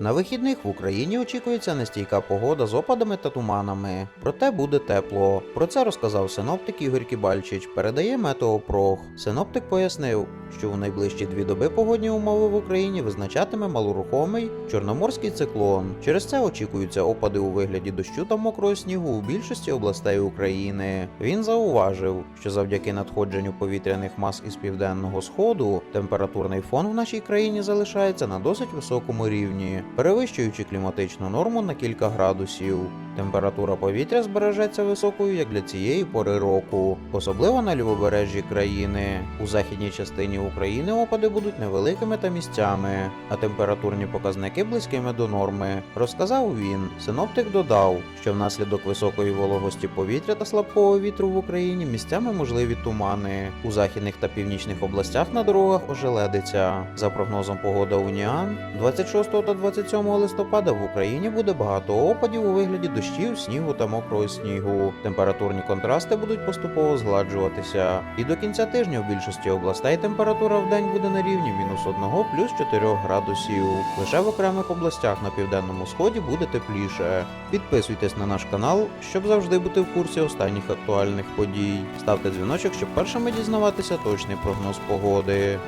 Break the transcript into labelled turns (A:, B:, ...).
A: На вихідних в Україні очікується нестійка погода з опадами та туманами. Проте буде тепло. Про це розказав синоптик Ігор Кібальчич. Передає Метеопрох. Синоптик пояснив, що у найближчі дві доби погодні умови в Україні визначатиме малорухомий чорноморський циклон. Через це очікуються опади у вигляді дощу та мокрого снігу у більшості областей України. Він зауважив, що завдяки надходженню повітряних мас із південного сходу температурний фон в нашій країні залишається на досить високому рівні, перевищуючи кліматичну норму на кілька градусів. Температура повітря збережеться високою як для цієї пори року, особливо на лівобережжі країни. У західній частині України опади будуть невеликими та місцями, а температурні показники близькими до норми. Розказав він. Синоптик додав, що внаслідок високої вологості повітря та слабкого вітру в Україні місцями можливі тумани. У західних та північних областях на дорогах ожеледиться. За прогнозом погода Уніан, 26 та 27 листопада в Україні буде багато опадів у вигляді дощів, снігу та мокрого снігу. Температурні контрасти будуть поступово згладжуватися. І до кінця тижня в більшості областей температура в день буде на рівні мінус 1 плюс 4 градусів. Лише в окремих областях на південному сході буде тепліше. Підписуйтесь на наш канал, щоб завжди бути в курсі останніх актуальних подій. Ставте дзвіночок, щоб першими дізнаватися точний прогноз погоди.